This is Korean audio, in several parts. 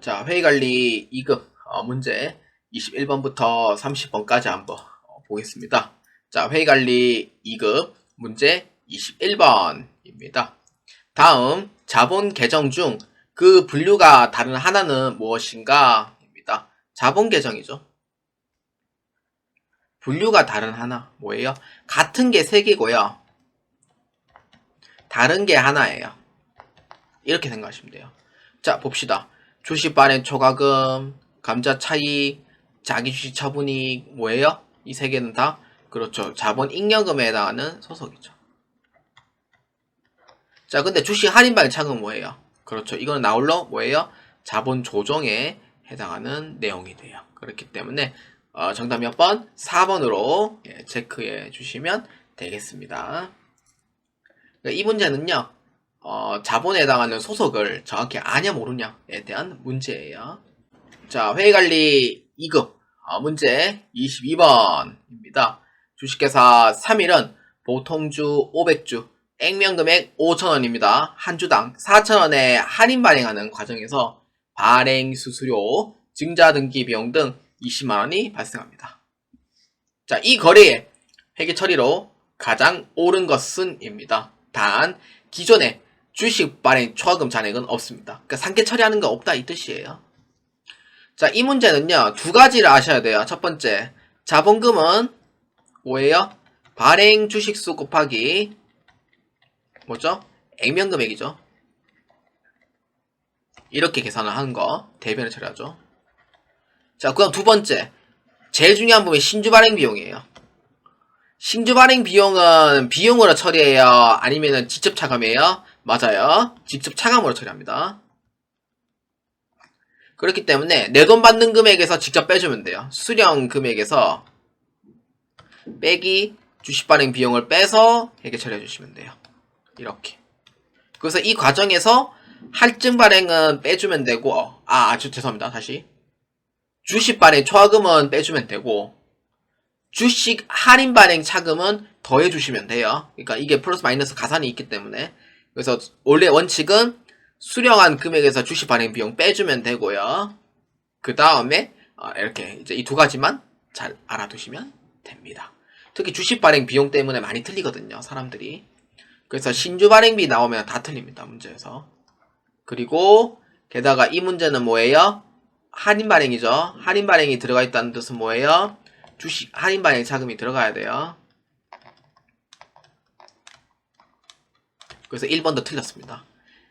자, 회의관리 2급 어, 문제 21번부터 30번까지 한번 어, 보겠습니다. 자, 회의관리 2급 문제 21번입니다. 다음 자본 계정 중 그 분류가 다른 하나는 무엇인가? 입니다. 자본 계정이죠. 분류가 다른 하나 뭐예요? 같은 게 3개고요. 다른 게 하나예요. 이렇게 생각하시면 돼요. 자, 봅시다. 주식 발행 초과금, 감자 차익, 자기 주식 처분이익 뭐예요? 이 세 개는 다 그렇죠. 자본 잉여금에 해당하는 소속이죠. 자, 근데 주식 할인 발행 차익은 뭐예요? 그렇죠. 이거는 나홀로 뭐예요? 자본 조정에 해당하는 내용이 돼요. 그렇기 때문에 어, 정답 몇 번? 4번으로 예, 체크해 주시면 되겠습니다. 이 문제는요. 어, 자본에 해당하는 소속을 정확히 아냐 모르냐에 대한 문제예요. 자, 회의관리 2급 어, 문제 22번입니다. 주식회사 3일은 보통주 500주 액면금액 5천원입니다. 한 주당 4천원에 할인 발행하는 과정에서 발행 수수료, 증자 등기 비용 등 20만원이 발생합니다. 자, 이 거래의 회계 처리로 가장 옳은 것은입니다. 단, 기존에 주식 발행 초과금 잔액은 없습니다. 그러니까 상계 처리하는 거 없다 이 뜻이에요. 자, 이 문제는요, 두 가지를 아셔야 돼요. 첫 번째, 자본금은 뭐예요? 발행 주식수 곱하기 뭐죠? 액면 금액이죠. 이렇게 계산을 하는 거 대변을 처리하죠. 자, 그다음 두 번째, 제일 중요한 부분이 신주 발행 비용이에요. 신주 발행 비용은 비용으로 처리해요? 아니면은 직접 차감해요? 맞아요. 직접 차감으로 처리합니다. 그렇기 때문에 내 돈 받는 금액에서 직접 빼주면 돼요. 수령 금액에서 빼기 주식 발행 비용을 빼서 회계 처리해 주시면 돼요. 이렇게. 그래서 이 과정에서 할증 발행은 빼주면 되고, 어, 아, 아주 죄송합니다. 다시. 주식 발행 초과금은 빼주면 되고, 주식 할인 발행 차금은 더해 주시면 돼요. 그러니까 이게 플러스 마이너스 가산이 있기 때문에. 그래서 원래 원칙은 수령한 금액에서 주식 발행 비용 빼주면 되고요. 그 다음에 어, 이렇게 이제 이 두 가지만 잘 알아두시면 됩니다. 특히 주식 발행 비용 때문에 많이 틀리거든요. 사람들이. 그래서 신주 발행비 나오면 다 틀립니다. 문제에서. 그리고 게다가 이 문제는 뭐예요? 할인 발행이죠. 할인 발행이 들어가 있다는 뜻은 뭐예요? 주식 할인 발행 자금이 들어가야 돼요. 그래서 1번도 틀렸습니다.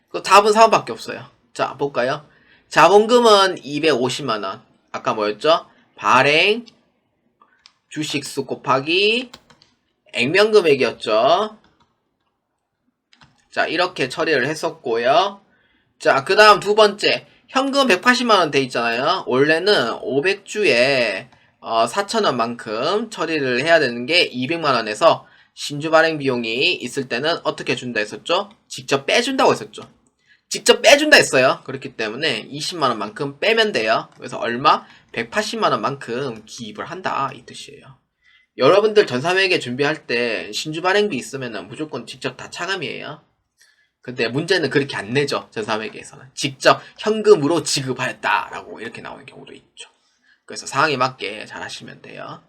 그 답은 4번밖에 없어요. 자, 볼까요? 자본금은 250만원. 아까 뭐였죠? 발행, 주식수 곱하기, 액면금액이었죠. 자, 이렇게 처리를 했었고요. 자, 그 다음 두 번째. 현금 180만원 돼 있잖아요. 원래는 500주에 어, 4천원만큼 처리를 해야 되는 게 200만원에서 신주 발행 비용이 있을 때는 어떻게 준다 했었죠? 직접 빼준다고 했었죠. 직접 빼준다 했어요. 그렇기 때문에 20만원만큼 빼면 돼요. 그래서 얼마? 180만원만큼 기입을 한다. 이 뜻이에요. 여러분들 전사회계 준비할 때 신주 발행비 있으면 무조건 직접 다 차감이에요. 근데 문제는 그렇게 안 내죠. 전사회계에서는. 직접 현금으로 지급하였다라고 이렇게 나오는 경우도 있죠. 그래서 상황에 맞게 잘 하시면 돼요.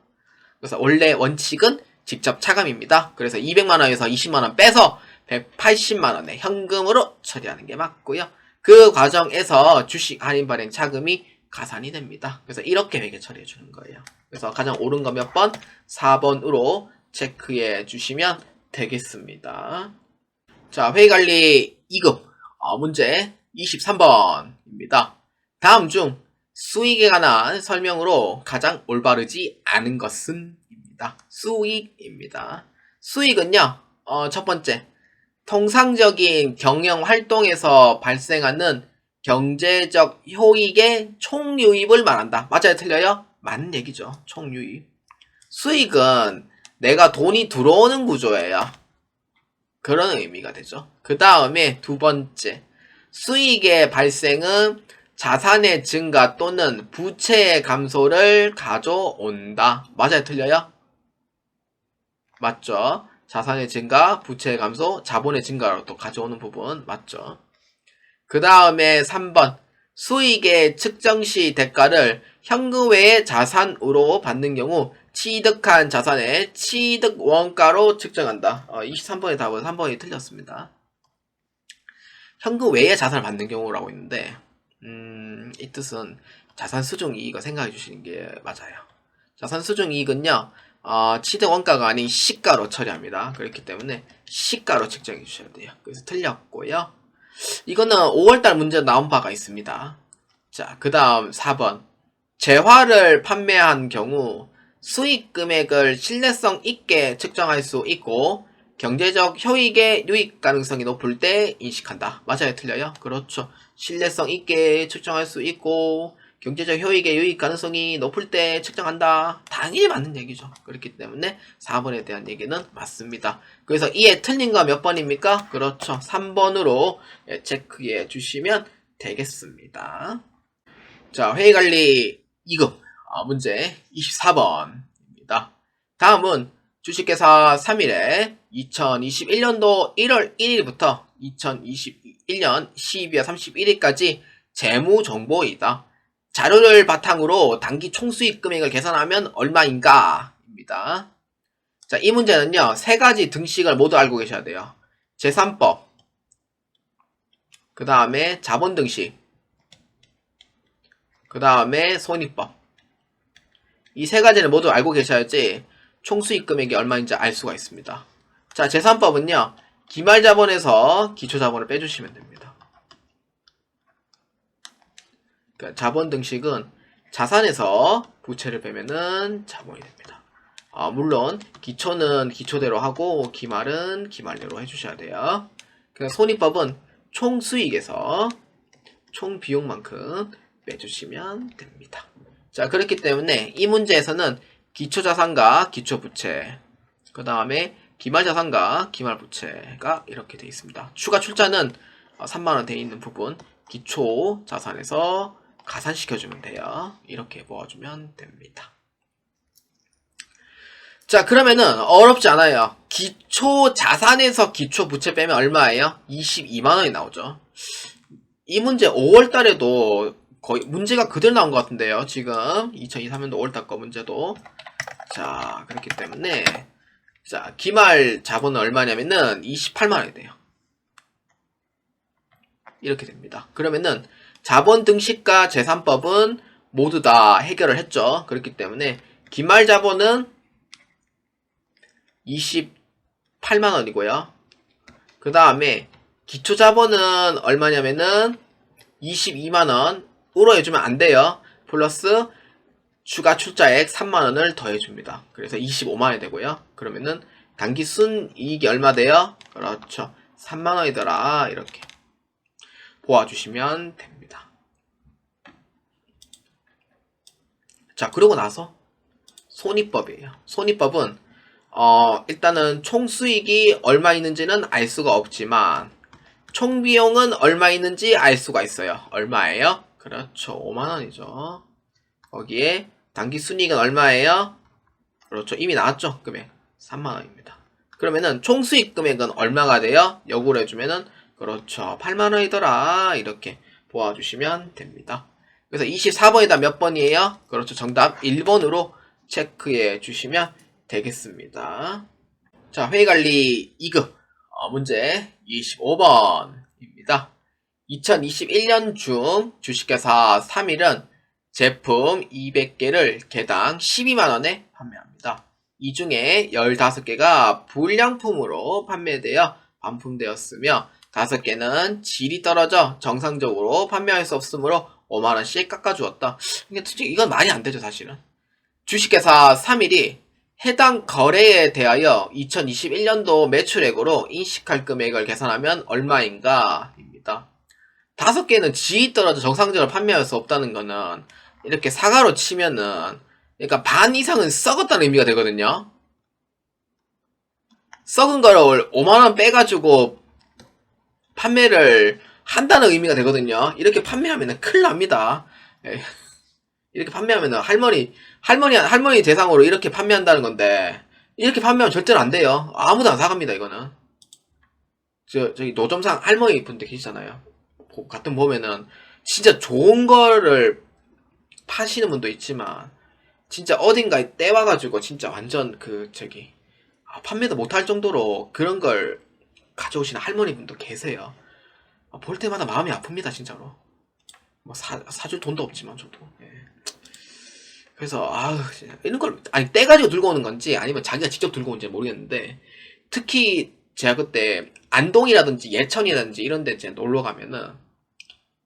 그래서 원래 원칙은 직접 차감입니다. 그래서 200만원에서 20만원 빼서 180만원에 현금으로 처리하는 게 맞고요. 그 과정에서 주식 할인 발행 차금이 가산이 됩니다. 그래서 이렇게 회계 처리해 주는 거예요. 그래서 가장 옳은 거 몇 번? 4번으로 체크해 주시면 되겠습니다. 자, 회의관리 2급 어, 문제 23번입니다. 다음 중 수익에 관한 설명으로 가장 올바르지 않은 것은 입니다. 수익입니다. 수익은요, 어, 첫 번째, 통상적인 경영 활동에서 발생하는 경제적 효익의 총유입을 말한다. 맞아요? 틀려요? 맞는 얘기죠. 총유입. 수익은 내가 돈이 들어오는 구조예요. 그런 의미가 되죠. 그 다음에 두 번째, 수익의 발생은 자산의 증가 또는 부채의 감소를 가져온다. 맞아요? 틀려요? 맞죠? 자산의 증가, 부채의 감소, 자본의 증가로 또 가져오는 부분 맞죠? 그 다음에 3번, 수익의 측정 시 대가를 현금 외의 자산으로 받는 경우 취득한 자산의 취득 원가로 측정한다. 어, 23번의 답은 3번이 틀렸습니다. 현금 외의 자산을 받는 경우라고 있는데 음, 이 뜻은 자산 수중 이익을 생각해 주시는 게 맞아요. 자산 수중 이익은요. 어, 취득 원가가 아닌 시가로 처리합니다. 그렇기 때문에 시가로 측정해 주셔야 돼요. 그래서 틀렸고요. 이거는 5월달 문제 나온 바가 있습니다. 자, 그 다음 4번. 재화를 판매한 경우 수익 금액을 신뢰성 있게 측정할 수 있고 경제적 효익의 유익 가능성이 높을 때 인식한다. 맞아요? 틀려요? 그렇죠. 신뢰성 있게 측정할 수 있고 경제적 효익의 유익 가능성이 높을 때 측정한다. 당연히 맞는 얘기죠. 그렇기 때문에 4번에 대한 얘기는 맞습니다. 그래서 이에 틀린 거 몇 번입니까? 그렇죠. 3번으로 체크해 주시면 되겠습니다. 자, 회의관리 2급 아, 문제 24번입니다. 다음은 주식회사 3일에 2021년도 1월 1일부터 2021년 12월 31일까지 재무 정보이다. 자료를 바탕으로 단기 총수익 금액을 계산하면 얼마인가? 입니다. 자, 이 문제는요, 세 가지 등식을 모두 알고 계셔야 돼요. 제3법, 그 다음에 자본 등식, 그 다음에 손익법. 이 세 가지를 모두 알고 계셔야지 총수익 금액이 얼마인지 알 수가 있습니다. 자, 제3법은요, 기말 자본에서 기초 자본을 빼주시면 됩니다. 그러니까 자본 등식은 자산에서 부채를 빼면은 자본이 됩니다. 아, 물론 기초는 기초대로 하고 기말은 기말대로 해주셔야 돼요. 그 손익법은 총 수익에서 총 비용만큼 빼주시면 됩니다. 자 그렇기 때문에 이 문제에서는 기초자산과 기초부채 그 다음에 기말자산과 기말부채가 이렇게 되어 있습니다. 추가 출자는 3만원 되어 있는 부분 기초자산에서 가산시켜주면 돼요. 이렇게 모아주면 됩니다. 자, 그러면은 어렵지 않아요. 기초 자산에서 기초 부채 빼면 얼마예요? 22만원이 나오죠. 이 문제 5월 달에도 거의 문제가 그대로 나온 것 같은데요. 지금 2023년도 5월달 거 문제도. 자, 그렇기 때문에 자, 기말 자본은 얼마냐면은 28만원이 돼요. 이렇게 됩니다. 그러면은 자본 등식과 재산법은 모두 다 해결을 했죠. 그렇기 때문에 기말 자본은 28만 원이고요. 그 다음에 기초 자본은 얼마냐면은 22만 원으로 해주면 안 돼요. 플러스 추가 출자액 3만 원을 더해줍니다. 그래서 25만 원이 되고요. 그러면은 단기 순이익이 얼마 돼요? 그렇죠. 3만 원이더라. 이렇게 보아주시면 됩니다. 자, 그러고 나서 손익법이에요. 손익법은 어, 일단은 총 수익이 얼마 있는지는 알 수가 없지만 총 비용은 얼마 있는지 알 수가 있어요. 얼마예요? 그렇죠. 5만 원이죠. 거기에 단기 순이익은 얼마예요? 그렇죠. 이미 나왔죠. 금액 3만 원입니다. 그러면은 총 수익 금액은 얼마가 돼요? 역으로 해주면은 그렇죠. 8만 원이더라. 이렇게 보아주시면 됩니다. 그래서 24번이다 몇 번이에요? 그렇죠. 정답 1번으로 체크해 주시면 되겠습니다. 자, 회의관리 2급 어, 문제 25번입니다. 2021년 중 주식회사 3일은 제품 200개를 개당 12만원에 판매합니다. 이 중에 15개가 불량품으로 판매되어 반품되었으며 5개는 질이 떨어져 정상적으로 판매할 수 없으므로 5만원 씩 깎아주었다. 이게 솔직히 이건 많이 안 되죠, 사실은. 주식회사 3일이 해당 거래에 대하여 2021년도 매출액으로 인식할 금액을 계산하면 얼마인가? 입니다. 다섯 개는 지위 떨어져 정상적으로 판매할 수 없다는 거는 이렇게 사과로 치면은 그러니까 반 이상은 썩었다는 의미가 되거든요. 썩은 거를 5만원 빼가지고 판매를 한다는 의미가 되거든요. 이렇게 판매하면 큰일 납니다. 예. 이렇게 판매하면 할머니, 할머니, 할머니 대상으로 이렇게 판매한다는 건데, 이렇게 판매하면 절대로 안 돼요. 아무도 안 사갑니다, 이거는. 저, 저기 노점상 할머니 분들 계시잖아요. 가끔 보면은, 진짜 좋은 거를 파시는 분도 있지만 진짜 어딘가에 떼와가지고 진짜 완전 그 저기 아, 판매도 못할 정도로 그런 걸 가져오시는 할머니 분도 계세요. 아, 볼 때마다 마음이 아픕니다 진짜로. 뭐 사, 사줄 돈도 없지만 저도. 예. 그래서 아 이런 걸 아니 떼가지고 들고 오는 건지 아니면 자기가 직접 들고 온지 모르겠는데 특히 제가 그때 안동이라든지 예천이라든지 이런 데 놀러 가면은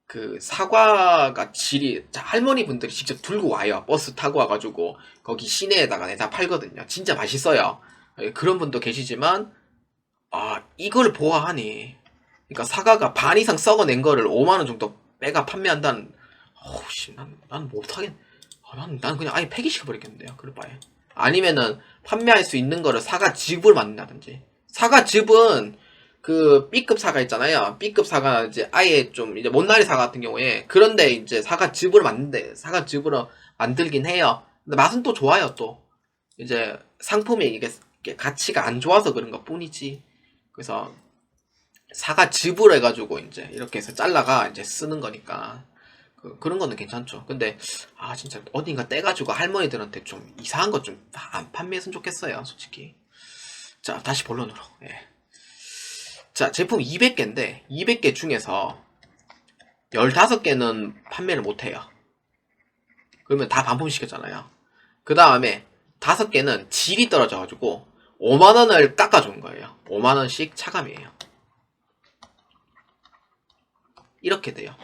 그 사과가 질이 자, 할머니 분들이 직접 들고 와요 버스 타고 와가지고 거기 시내에다가 내다 팔거든요 진짜 맛있어요 예, 그런 분도 계시지만 아 이걸 보아하니 그러니까 사과가 반 이상 썩어낸 거를 5만 원 정도 빼가 판매한다는 어우씨 난, 난 못하겠 아, 난, 난 그냥 아예 폐기시켜 버리겠는데요 그럴 바에 아니면은 판매할 수 있는 거를 사과 즙을 만든다든지 사과 즙은 그 B급 사과 있잖아요. B급 사과 이제 아예 좀 이제 못나리 사과 같은 경우에 그런데 이제 사과 즙으로 만드는데 사과 즙으로 만들긴 해요. 근데 맛은 또 좋아요 또 이제 상품이 이게 가치가 안 좋아서 그런 것 뿐이지. 그래서 사과 즙으로 해가지고 이제 이렇게 해서 잘라가 이제 쓰는 거니까 그, 그런 거는 괜찮죠. 근데 아 진짜 어딘가 떼가지고 할머니들한테 좀 이상한 것 좀 안 판매했으면 좋겠어요, 솔직히. 자 다시 본론으로. 예. 자, 제품 200개인데, 200개 중에서 15개는 판매를 못해요. 그러면 다 반품시켰잖아요. 그 다음에 5개는 질이 떨어져가지고 5만원을 깎아준 거예요. 5만원씩 차감이에요. 이렇게 돼요.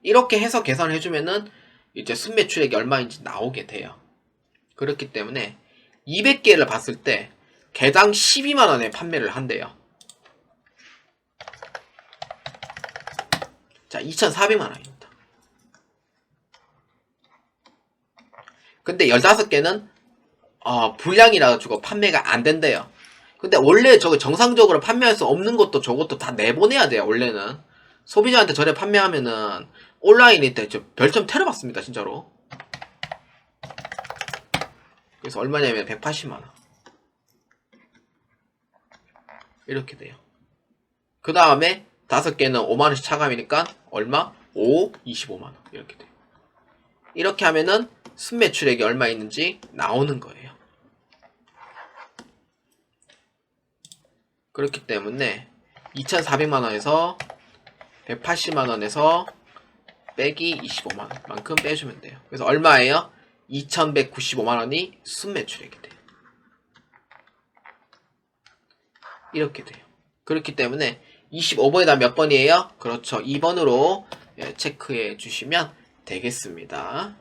이렇게 해서 계산을 해주면은 이제 순매출액이 얼마인지 나오게 돼요. 그렇기 때문에 200개를 봤을 때 개당 12만원에 판매를 한대요. 자, 2,400만 원입니다. 근데 15개는 어, 불량이라 가지고 판매가 안 된대요. 근데 원래 저거 정상적으로 판매할 수 없는 것도 저것도 다 내보내야 돼요, 원래는. 소비자한테 저래 판매하면은 온라인에 저 별점 테러 받습니다, 진짜로. 그래서 얼마냐면 180만 원. 이렇게 돼요. 그 다음에 다섯 개는 5만원씩 차감이니까 얼마? 5, 25만원. 이렇게 돼. 이렇게 하면은 순매출액이 얼마 있는지 나오는 거예요. 그렇기 때문에 2,400만원에서 180만원에서 빼기 25만원 만큼 빼주면 돼요. 그래서 얼마예요? 2,195만원이 순매출액이 돼요. 이렇게 돼요. 그렇기 때문에 25번에다 몇 번이에요? 그렇죠. 2번으로 예, 체크해 주시면 되겠습니다.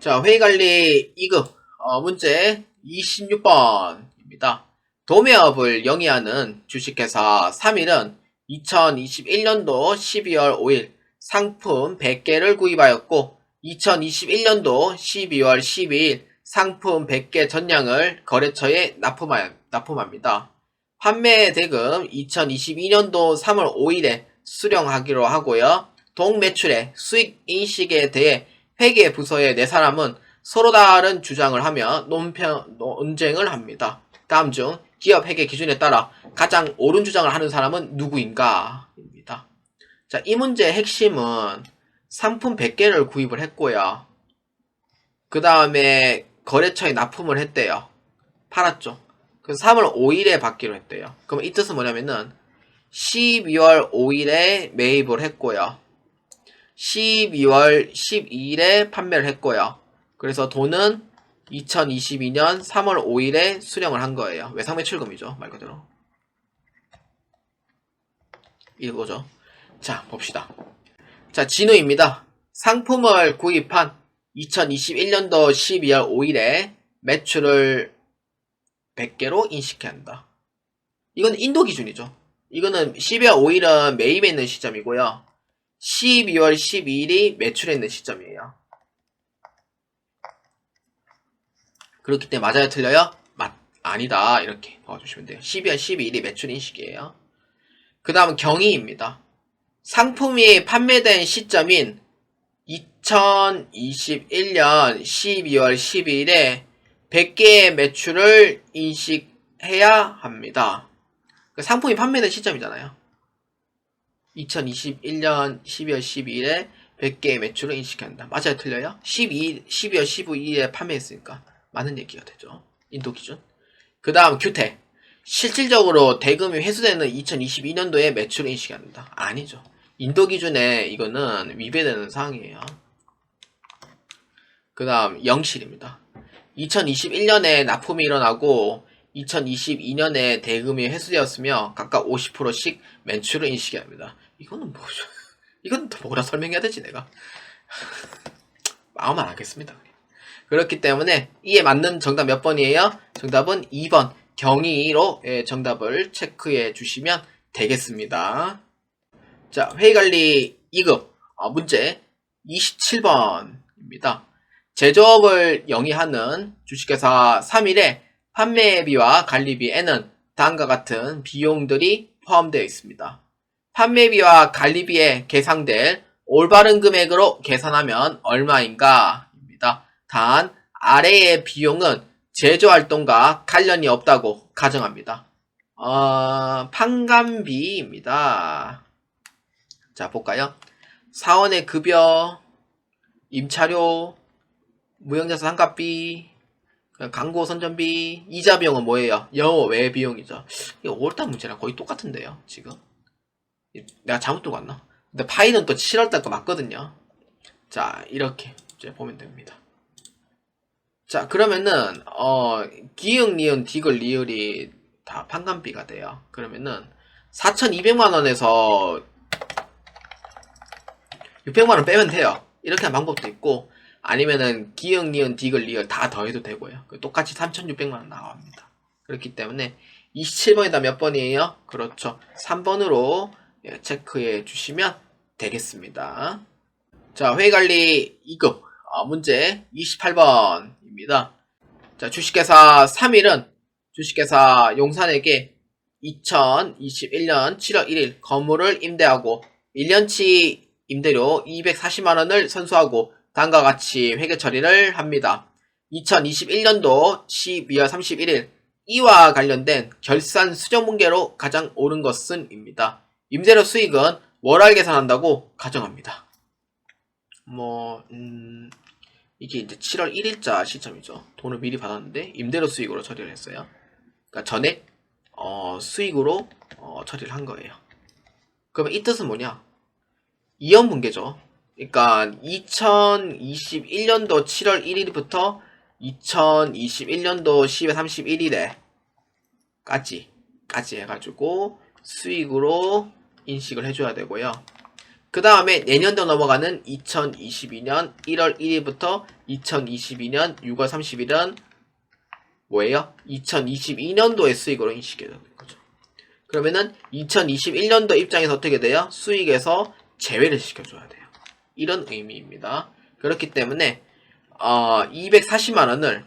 자, 회의관리 2급 어, 문제 26번입니다. 도매업을 영위하는 주식회사 3일은 2021년도 12월 5일 상품 100개를 구입하였고 2021년도 12월 12일 상품 100개 전량을 거래처에 납품합니다. 판매 대금 2022년도 3월 5일에 수령하기로 하고요. 동매출의 수익 인식에 대해 회계 부서의 네 사람은 서로 다른 주장을 하며 논평, 논쟁을 합니다. 다음 중 기업 회계 기준에 따라 가장 옳은 주장을 하는 사람은 누구인가? 입니다. 자, 이 문제의 핵심은 상품 100개를 구입을 했고요. 그 다음에 거래처에 납품을 했대요. 팔았죠. 그래서 3월 5일에 받기로 했대요. 그럼 이 뜻은 뭐냐면은 12월 5일에 매입을 했고요. 12월 12일에 판매를 했고요. 그래서 돈은 2022년 3월 5일에 수령을 한 거예요. 외상 매출금이죠. 말 그대로. 이거죠. 자, 봅시다. 자, 진우입니다. 상품을 구입한 2021년도 12월 5일에 매출을 100개로 인식해야 한다. 이건 인도 기준이죠. 이거는 12월 5일은 매입에 있는 시점이고요. 12월 12일이 매출에 있는 시점이에요. 그렇기 때문에 맞아요, 틀려요? 맞, 아니다. 이렇게 봐주시면 돼요. 12월 12일이 매출 인식이에요. 그 다음 경위입니다. 상품이 판매된 시점인 2021년 12월 12일에 100개의 매출을 인식해야 합니다. 그 상품이 판매된 시점이잖아요. 2021년 12월 12일에 100개의 매출을 인식한다. 맞아요? 틀려요? 12, 12월 15일에 판매했으니까 맞는 얘기가 되죠. 인도 기준. 그 다음 규태. 실질적으로 대금이 회수되는 2022년도에 매출을 인식한다. 아니죠. 인도 기준에 이거는 위배되는 사항이에요. 그 다음 영실입니다. 2021년에 납품이 일어나고 2022년에 대금이 회수되었으며 각각 50%씩 매출을 인식합니다. 이거는 뭐죠? 이건 또 뭐라 설명해야 되지 내가? 마음 안 하겠습니다. 그렇기 때문에 이에 맞는 정답 몇 번이에요? 정답은 2번 경위로 예, 정답을 체크해 주시면 되겠습니다. 자, 회의관리 2급 어, 문제 27번입니다. 제조업을 영위하는 주식회사 3일에 판매비와 관리비에는 다음과 같은 비용들이 포함되어 있습니다. 판매비와 관리비에 계상될 올바른 금액으로 계산하면 얼마인가? 단, 아래의 비용은 제조활동과 관련이 없다고 가정합니다. 어, 판관비입니다. 자, 볼까요? 사원의 급여, 임차료, 무형자산 그 광고 선전비, 이자 비용은 뭐예요? 영어 외 비용이죠. 이거 5월달 문제랑 거의 똑같은데요, 지금. 내가 잘못 들고 왔나? 근데 파이는 또 7월달 거 맞거든요. 자, 이렇게 이제 보면 됩니다. 자, 그러면은, 어, 기흥, 니은, 디귿, 리을이 다 판관비가 돼요. 그러면은, 4,200만원에서 600만원 빼면 돼요. 이렇게 하는 방법도 있고, 아니면은, 기흥, 니은, 디귿, 리을 다 더해도 되고요. 똑같이 3,600만원 나옵니다. 그렇기 때문에, 27번이다 몇 번이에요? 그렇죠. 3번으로 예, 체크해 주시면 되겠습니다. 자, 회의관리 2급 어, 문제 28번 입니다. 자, 주식회사 3일은 주식회사 용산에게 2021년 7월 1일 건물을 임대하고 1년치 임대료 240만원을 선수하고 다음과 같이 회계 처리를 합니다. 2021년도 12월 31일 이와 관련된 결산 수정 문계로 가장 옳은 것은 입니다. 임대료 수익은 월할 계산한다고 가정합니다. 뭐, 음, 이게 이제 7월 1일자 시점이죠. 돈을 미리 받았는데 임대료 수익으로 처리를 했어요. 그러니까 전액 어, 수익으로 어, 처리를 한 거예요. 그러면 이 뜻은 뭐냐? 이연 분계죠. 그러니까 2021년도 7월 1일부터 2021년도 10월 31일에 까지 까지 해가지고 수익으로 인식을 해줘야 되고요. 그 다음에 내년도 넘어가는 2022년 1월 1일부터 2022년 6월 30일은 뭐예요? 2022년도의 수익으로 인식해야 되는 거죠. 그러면은 2021년도 입장에서 어떻게 돼요? 수익에서 제외를 시켜줘야 돼요. 이런 의미입니다. 그렇기 때문에 어, 240만 원을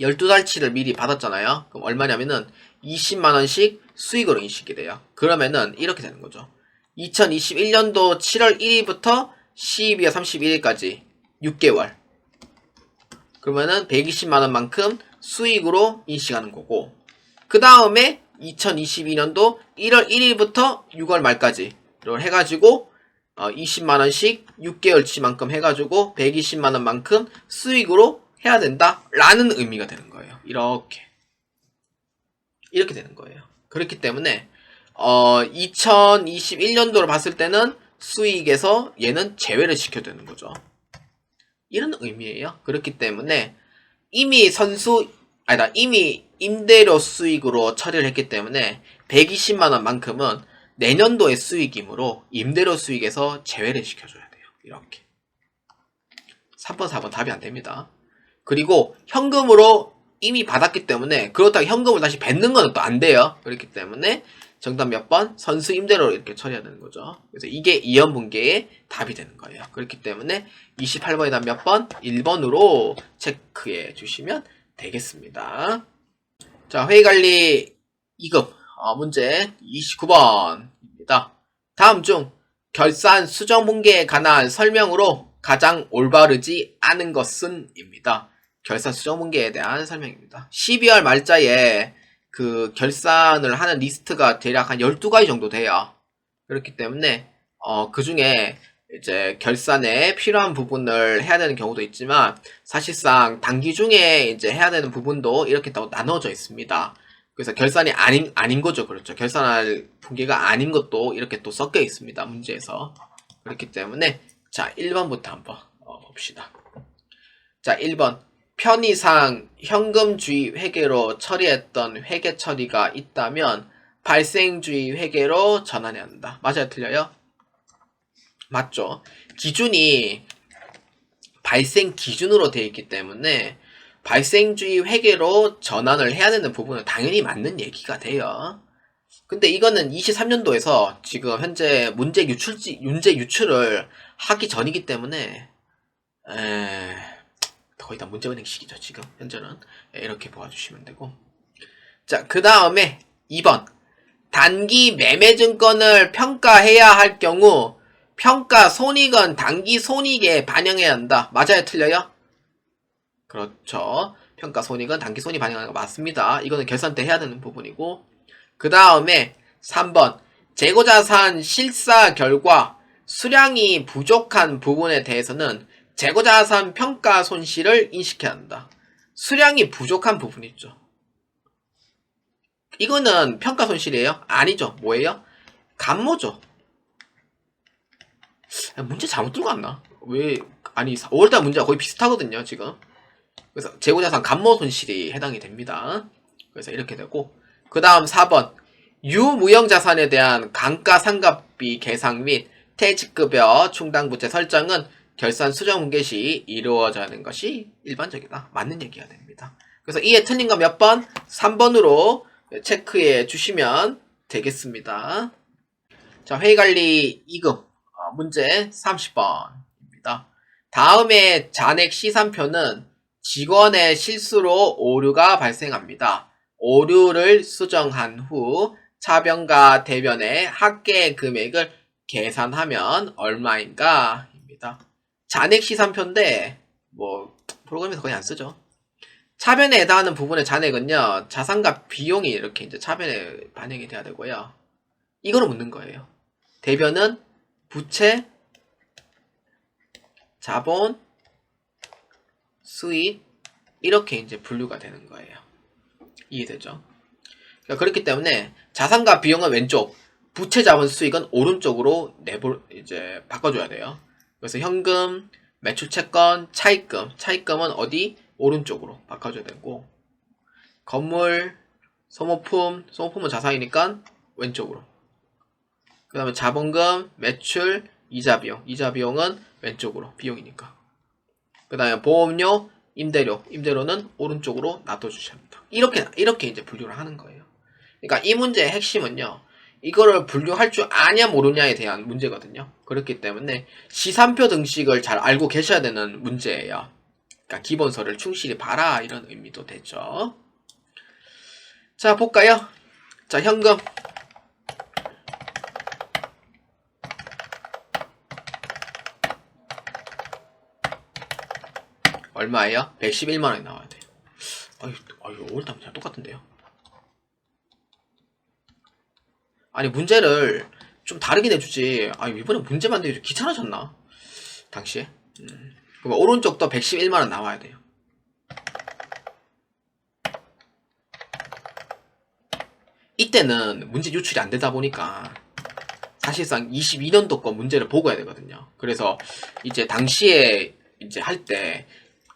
12달치를 미리 받았잖아요. 그럼 얼마냐면은 20만 원씩 수익으로 인식이 돼요. 그러면은 이렇게 되는 거죠. 2021년도 7월 1일부터 12월 31일까지 6개월. 그러면은 120만 원만큼 수익으로 인식하는 거고. 그 다음에 2022년도 1월 1일부터 6월 말까지를 해가지고 어, 20만 원씩 6개월치만큼 해가지고 120만 원만큼 수익으로 해야 된다 라는 의미가 되는 거예요. 이렇게 이렇게 되는 거예요. 그렇기 때문에 어, 2021년도를 봤을 때는 수익에서 얘는 제외를 시켜야 되는 거죠. 이런 의미예요. 그렇기 때문에 이미 선수 아니다 이미 임대료 수익으로 처리를 했기 때문에 120만 원만큼은 내년도의 수익이므로 임대료 수익에서 제외를 시켜줘야 돼요. 이렇게 3번 4번 답이 안 됩니다. 그리고 현금으로 이미 받았기 때문에 그렇다고 현금을 다시 뱉는 건 또 안 돼요. 그렇기 때문에 정답 몇 번? 선수 임대로 이렇게 처리해야 되는 거죠. 그래서 이게 이연분계의 답이 되는 거예요. 그렇기 때문에 28번의 답 몇 번? 1번으로 체크해 주시면 되겠습니다. 자, 회의관리 2급 어, 문제 29번입니다. 다음 중 결산 수정분계에 관한 설명으로 가장 올바르지 않은 것은 입니다. 결산 수정분계에 대한 설명입니다. 12월 말자에 그 결산을 하는 리스트가 대략 한 12가지 정도 돼요. 그렇기 때문에 어, 그 중에 이제 결산에 필요한 부분을 해야 되는 경우도 있지만 사실상 단기 중에 이제 해야 되는 부분도 이렇게 또 나눠져 있습니다. 그래서 결산이 아닌 아닌 거죠, 그렇죠. 결산할 분기가 아닌 것도 이렇게 또 섞여 있습니다, 문제에서. 그렇기 때문에 자 1번부터 한번 어, 봅시다. 자 1번 편의상 현금주의 회계로 처리했던 회계 처리가 있다면 발생주의 회계로 전환해야 한다. 맞아요, 틀려요? 맞죠. 기준이 발생 기준으로 되어 있기 때문에 발생주의 회계로 전환을 해야 되는 부분은 당연히 맞는 얘기가 돼요. 근데 이거는 23년도에서 지금 현재 문제 유출지, 문제 유출을 하기 전이기 때문에, 에, 거의 다 문제은행 식이죠, 지금. 현재는. 예, 이렇게 보아주시면 되고. 자, 그 다음에 2번. 단기 매매증권을 평가해야 할 경우, 평가 손익은 단기 손익에 반영해야 한다. 맞아요? 틀려요? 그렇죠. 평가 손익은 단기 손익 반영하는 거 맞습니다. 이거는 결산 때 해야 되는 부분이고. 그 다음에 3번. 재고자산 실사 결과 수량이 부족한 부분에 대해서는 재고자산 평가 손실을 인식해야 한다. 수량이 부족한 부분 있죠. 이거는 평가 손실이에요? 아니죠. 뭐예요? 감모죠. 야, 문제 잘못 들고 왔나? 왜, 아니, 5월달 문제가 거의 비슷하거든요, 지금. 그래서 재고자산 감모 손실이 해당이 됩니다. 그래서 이렇게 되고, 그 다음 4번. 유무형 자산에 대한 감가상각비 계상 및 퇴직급여 충당부채 설정은 결산 수정 문개 시 이루어져야 하는 것이 일반적이다. 맞는 얘기가 됩니다. 그래서 이에 틀린 거 몇 번? 3번으로 체크해 주시면 되겠습니다. 자, 회의관리 2급 어, 문제 30번입니다. 다음에 잔액 시산표는 직원의 실수로 오류가 발생합니다. 오류를 수정한 후 차변과 대변의 합계 금액을 계산하면 얼마인가? 입니다. 잔액 시산표인데 뭐 프로그램에서 거의 안 쓰죠. 차변에 해당하는 부분의 잔액은요 자산과 비용이 이렇게 이제 차변에 반영이 돼야 되고요. 이거를 묻는 거예요. 대변은 부채, 자본, 수익 이렇게 이제 분류가 되는 거예요. 이해되죠? 그러니까 그렇기 때문에 자산과 비용은 왼쪽, 부채 자본 수익은 오른쪽으로 내볼 이제 바꿔줘야 돼요. 그래서 현금, 매출 채권, 차입금, 차입금은 어디 오른쪽으로 바꿔줘야 되고 건물, 소모품, 소모품은 자산이니까 왼쪽으로. 그 다음에 자본금, 매출, 이자 비용, 이자 비용은 왼쪽으로 비용이니까. 그 다음에 보험료, 임대료, 임대료는 오른쪽으로 놔둬주셔야 합니다. 이렇게, 이렇게 이제 분류를 하는 거예요. 그러니까 이 문제의 핵심은요, 이거를 분류할 줄 아냐 모르냐에 대한 문제거든요. 그렇기 때문에 시산표 등식을 잘 알고 계셔야 되는 문제예요. 그러니까 기본서를 충실히 봐라 이런 의미도 되죠. 자, 볼까요? 자, 현금. 얼마예요? 111만 원이 나와야 돼요. 아유, 아유, 5월달 그냥 똑같은데요. 아니, 문제를 좀 다르게 내주지. 아, 이번에 문제 만들기 좀 귀찮아졌나? 당시에. 음. 그럼 오른쪽도 111만 원 나와야 돼요. 이때는 문제 유출이 안 되다 보니까 사실상 22년도 거 문제를 보고 해야 되거든요. 그래서 이제 당시에 이제 할 때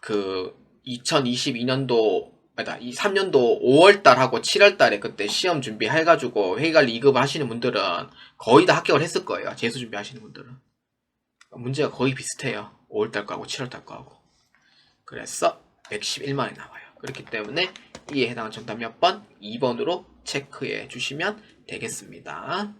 그 2022년도 아니다 이 3년도 5월달하고 7월달에 그때 시험 준비해가지고 회의관리 2급 하시는 분들은 거의 다 합격을 했을 거예요 재수 준비하시는 분들은. 문제가 거의 비슷해요 5월달 거하고 7월달 거하고. 그래서 111만이 나와요. 그렇기 때문에 이에 해당한 정답 몇 번? 2번으로 체크해 주시면 되겠습니다.